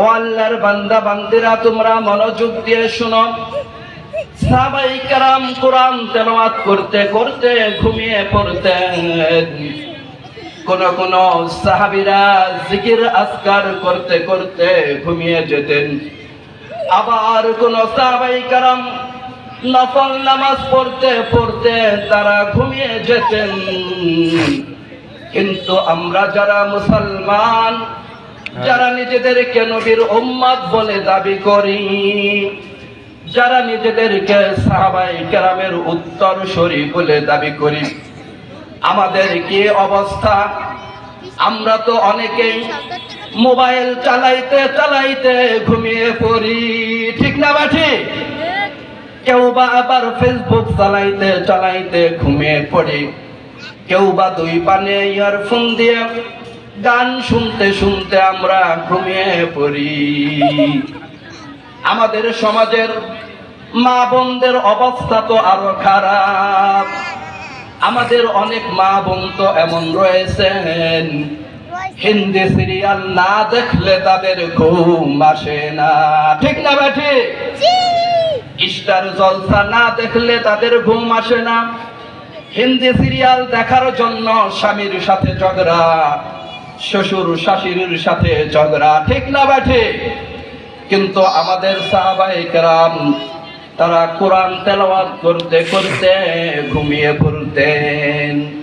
ও আল্লাহর বান্দা, বান্দিরা, তোমরা মনোযোগ দিয়ে শুনো। সাহাবাই কারাম কোরআন তেলাওয়াত করতে করতে, ঘুমিয়ে পড়তেন। কোন কোন সাহাবিরা জিকির আসকার করতে করতে ঘুমিয়ে যেতেন। আবার কোন সাহাবাই কারাম নফল নামাজ পড়তে পড়তে তারা ঘুমিয়ে যেতেন। কিন্তু আমরা যারা মুসলমান যারা নিজেদেরকে নবীর উম্মত বলে দাবি করি, যারা নিজেদেরকে সাহাবাই কেরামের উত্তর সরি বলে দাবি করি, আমাদের কি অবস্থা? আমরা তো অনেকেই মোবাইল চালাইতে চালাইতে ঘুমিয়ে পড়ি, ঠিক না বা ঠিক? কেউ বা আবার ফেসবুক চালাইতে চালাইতে ঘুমিয়ে পড়ি, কেউ বা দুই পানে ইয়ারফোন দিয়ে গান শুনতে শুনতে আমরা ঘুমিয়ে পড়ি। আমাদের সমাজের মা বোনদের অবস্থা তো আরও খারাপ। আমাদের অনেক মা বোন তো এমন রয়েছেন হিন্দি সিরিয়াল না দেখলে তাদের ঘুম আসে না। ঠিক না ব্যাঠি স্টার জলসা না দেখলে তাদের ঘুম আসে না। হিন্দি সিরিয়াল দেখার জন্য স্বামীর সাথে ঝগড়া শ্বশুর শাশুড়ির সাথে ঝগড়া ঠিক না ব্যাঠে। কিন্তু আমাদের সাহাবাই কেরাম, তারা কোরআন তেলাওয়াত করতে করতে ঘুমিয়ে পড়তেন।